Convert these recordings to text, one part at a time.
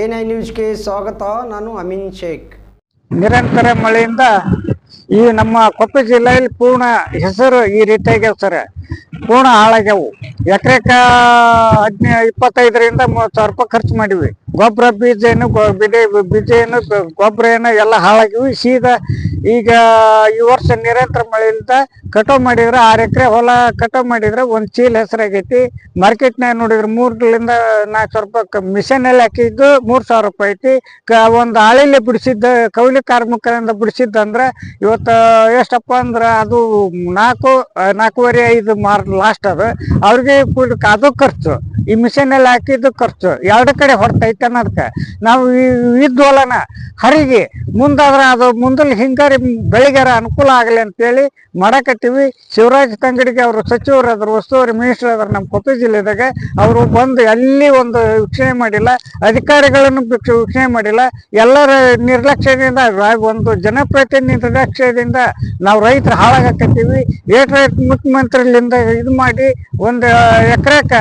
N I ನ್ಯೂಸ್ಗೆ ಸ್ವಾಗತ, ನಾನು ಅಮೀನ್ ಶೇಖ್. ನಿರಂತರ ಮಳೆಯಿಂದ ಈ ನಮ್ಮ ಕೊಪ್ಪಳ ಜಿಲ್ಲೆಯಲ್ಲಿ ಪೂರ್ಣ ಹೆಸರು ಈ ರೀತಿಯಾಗ್ಯಾವ ಸರ್, ಪೂರ್ಣ ಹಾಳಾಗ್ಯಾವು. ಎಕರೆಕ ಹದಿನೈದು ಇಪ್ಪತ್ತೈದರಿಂದ ಮೂವತ್ತು ಸಾವಿರ ರೂಪಾಯಿ ಖರ್ಚು ಮಾಡಿವಿ ಗೊಬ್ಬರ ಬೀಜ ಏನು ಬಿಡಿ ಬೀಜ ಏನು ಗೊಬ್ಬರ ಏನು ಎಲ್ಲ ಹಾಳಾಗಿವಿ ಸೀದಾ ಈಗ ಈ ವರ್ಷ ನಿರಂತರ ಮಳೆಯಿಂದ ಕಟಾವ್ ಮಾಡಿದ್ರೆ ಆರು ಎಕರೆ ಹೊಲ ಕಟಾವ್ ಮಾಡಿದ್ರೆ ಒಂದು ಚೀಲ ಹೆಸರಾಗೈತಿ. ಮಾರ್ಕೆಟ್ನಾಗ ನೋಡಿದ್ರೆ ಮೂರರಿಂದ ನಾಲ್ಕು ಸಾವಿರ ರೂಪಾಯಿ ಮಿಷನ್ ಅಲ್ಲಿ ಹಾಕಿದ್ದು ಮೂರು ಸಾವಿರ ರೂಪಾಯಿ ಐತಿ. ಕ ಒಂದು ಆಳಿಲೆ ಬಿಡಿಸಿದ್ದ ಕೌಲಿ ಕಾರ್ಮಿಕರಿಂದ ಬಿಡಿಸಿದ್ದಂದ್ರೆ ಇವತ್ತು ಎಷ್ಟಪ್ಪ ಅಂದ್ರೆ ಅದು ನಾಲ್ಕು ನಾಲ್ಕೂವರೆ ಐದು ಮಾರ್ ಲಾಸ್ಟ್ ಅದು. ಅವ್ರಿಗೆ ಅದು ಖರ್ಚು. ಈ ಮಿಷನ್ ಅಲ್ಲಿ ಹಾಕಿದ್ದು ಖರ್ಚು. ಎರಡು ಕಡೆ ಹೊಡ್ತೈತೆ ಅನ್ನೋದಕ್ಕೆ ನಾವು ಇದ್ದೋಲನ ಹರಿಗೆ, ಮುಂದಾದ್ರೆ ಅದು ಮುಂದಲ್ಲಿ ಹಿಂಗಾರಿ ಬೆಳಿಗಾರ ಅನುಕೂಲ ಆಗಲಿ ಅಂತೇಳಿ ಮಾಡಕತ್ತೀವಿ. ಶಿವರಾಜ್ ತಂಗಡಿಗೆ ಅವರು ಸಚಿವರು ಅದ್ರ ಉಸ್ತುವಾರಿ ಮಿನಿಸ್ಟರ್ ಅದ್ರ ನಮ್ಮ ಕೊಪ್ಪಳ ಜಿಲ್ಲೆದಾಗ ಅವರು ಬಂದು ಅಲ್ಲಿ ಒಂದು ವೀಕ್ಷಣೆ ಮಾಡಿಲ್ಲ, ಅಧಿಕಾರಿಗಳನ್ನು ವೀಕ್ಷ- ವೀಕ್ಷಣೆ ಮಾಡಿಲ್ಲ. ಎಲ್ಲರ ನಿರ್ಲಕ್ಷ್ಯದಿಂದ, ಒಂದು ಜನಪ್ರತಿನಿಧಿ ನಿರ್ಲಕ್ಷ್ಯದಿಂದ ನಾವು ರೈತರು ಹಾಳಾಗಕತ್ತೀವಿ. ಏಟ್ ರೈತ ಮುಖ್ಯಮಂತ್ರಿಲಿಂದ ಇದು ಮಾಡಿ ಒಂದು ಎಕರೆಕ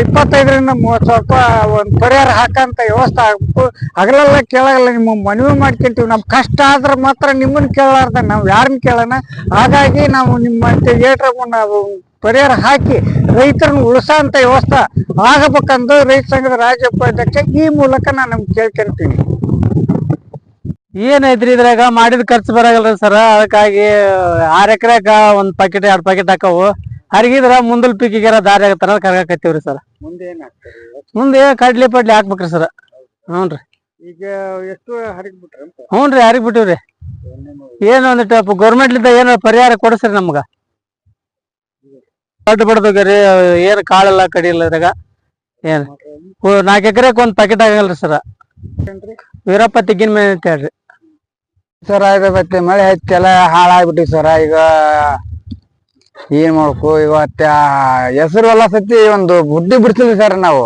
ಇಪ್ಪತ್ತೈದರಿಂದ ಮೂವತ್ತು ಸಾವಿರ ರೂಪಾಯಿ ಒಂದು ಪರಿಹಾರ ಹಾಕಂತ ವ್ಯವಸ್ಥೆ ಆಗ್ಬೇಕು. ಹಗಲೆಲ್ಲ ಕೇಳಲ್ಲ, ನಿಮ್ಮ ಮನವಿ ಮಾಡ್ಕೊಂತೀವಿ. ನಮ್ಮ ಕಷ್ಟ ಆದ್ರೆ ಮಾತ್ರ ನಿಮ್ಮನ್ನ ಕೇಳಾರ್ದ ನಾವು ಯಾರನ್ನ ಕೇಳೋಣ? ಹಾಗಾಗಿ ನಾವು ನಿಮ್ಮ ಏಟ್ರ ನಾವು ಪರಿಹಾರ ಹಾಕಿ ರೈತರನ್ನ ಉಳಿಸೋಂತ ವ್ಯವಸ್ಥೆ ಆಗಬೇಕಂದು ರೈತ ಸಂಘದ ರಾಜ್ಯ ಉಪಾಧ್ಯಕ್ಷ ಈ ಮೂಲಕ ನಾನು ನಮ್ಗೆ ಕೇಳ್ಕೊಂತೀನಿ. ಏನೈತ್ರಿ ಇದ್ರಾಗ? ಮಾಡಿದ ಖರ್ಚು ಬರಾಗಲ್ರಿ ಸರ್. ಅದಕ್ಕಾಗಿ ಆರ್ ಎಕರೆಗ ಒಂದ್ ಪಾಕೆಟ್ ಎರಡ್ ಪಾಕೆಟ್ ಹಾಕವು. ಹರಿಗಿದ್ರ ಮುಂದಲ್ ಪೀಕಿಗೆರ ದಾರಿ ಆಗತ್ತಾರ ಕರ್ಗಾಕತ್ತೀವ್ರಿ ಸರ್. ಮುಂದೆ ಏನಾಗ್ತದೆ ಮುಂದೆ ಕಡ್ಲಿ ಪಡ್ಲಿ ಹಾಕ್ಬೇಕ್ರಿ ಸರ್. ಹ್ಞೂನ್ರಿ ಈಗ ಎಷ್ಟು ಹರಿಗ್ಬಿಟ್ರೆ ಅಂತ? ಹ್ಞೂನ್ರಿ ಯಾರಿಗ್ ಬಿಟ್ಟಿವ್ರಿ ಏನ್ ಒಂದಿಟ್ಟು ಗೌರ್ಮೆಂಟ್ಲಿಂದ ಏನೋ ಪರಿಹಾರ ಕೊಡಿಸ್ರಿ ನಮ್ಗ? ದೊಡ್ಡ ಬಡ್ದೋಗ್ರಿ ಏನ್ ಕಾಳೆಲ್ಲ ಕಡಿಯಿಲ್ಲ ಇದ್ರಾಗ. ಏನ್? ನಾಲ್ಕು ಎಕರೆಕ್ ಒಂದ್ ಪ್ಯಾಕೆಟ್ ಆಗಲ್ರಿ ಸರ್. ವೀರಪ್ಪ ತೆಗ್ಗಿನ ಮೇಲೆ ಅಂತ ಹೇಳ್ರಿ. ಸರ್ ಮತ್ತೆ ಮಳೆ ಹತ್ತಿ ಎಲ್ಲ ಹಾಳಾಗ್ಬಿಟ್ಟಿ ಸರ್. ಈಗ ಏನ್ ಮಾಡ್ಬೇಕು? ಇವತ್ತ ಹೆಸರು ಎಲ್ಲ ಸತಿ ಒಂದು ಬುಡ್ಡಿ ಬಿಡ್ತಿದ್ವಿ ಸರ್ ನಾವು.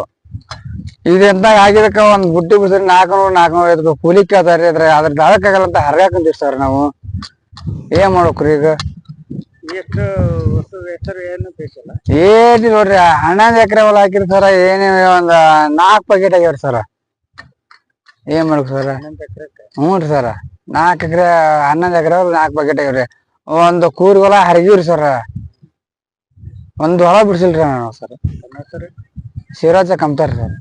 ಇದೆಂತ ಆಗಿದಕ್ಕ ಒಂದ್ ಬುಡ್ಡಿ ಬಿಡ್ಸಿದ್ರೆ ನಾಲ್ಕನೂರು ನಾಲ್ಕನೂರು ಐದು ಕೂಲಿ ಕೇಳ್ತಾರ್ರಿ ಅದ್ರ ಅದ್ರ ದಾಳಕ್ಕಾಗಲ್ಲ ಅಂತ ಹರ್ಗಾಕಂತೀವಿ ಸರ್ ನಾವು. ಏನ್ ಮಾಡ್ಬೇಕ್ರಿ ಈಗ? ಎಷ್ಟು ಹೆಸರು ಏನು ಬೇಕಿಲ್ಲ? ನೋಡ್ರಿ ಹನ್ನೊಂದು ಎಕರೆ ಹೊಲ ಹಾಕಿರಿ ಸರ ಏನೇ ಒಂದ್ ನಾಲ್ಕು ಪ್ಯಾಕೆಟ್ ಆಗ್ಯಾವ್ರಿ ಸರ. ಏನ್ ಮಾಡ್ಬೇಕು ಸರ? ಹ್ಞೂ ರೀ ಸರ. ನಾಲ್ಕು ಎಕರೆ ಹನ್ನೊಂದು ಎಕರೆ ನಾಲ್ಕು ಪ್ಯಾಕೆಟ್ ಆಗ್ಯಾವ್ರಿ. ಒಂದು ಕೂರ್ಗೊಲ ಹರಿಗಿವ್ರಿ ಸರ್. ಒಂದು ಹೊಳ ಬಿಡಿಸಿಲ್ರಿ ನಾನು ಸರ್. ಶಿವರಾಜ ಕಮ್ತಾರ ಸರ್.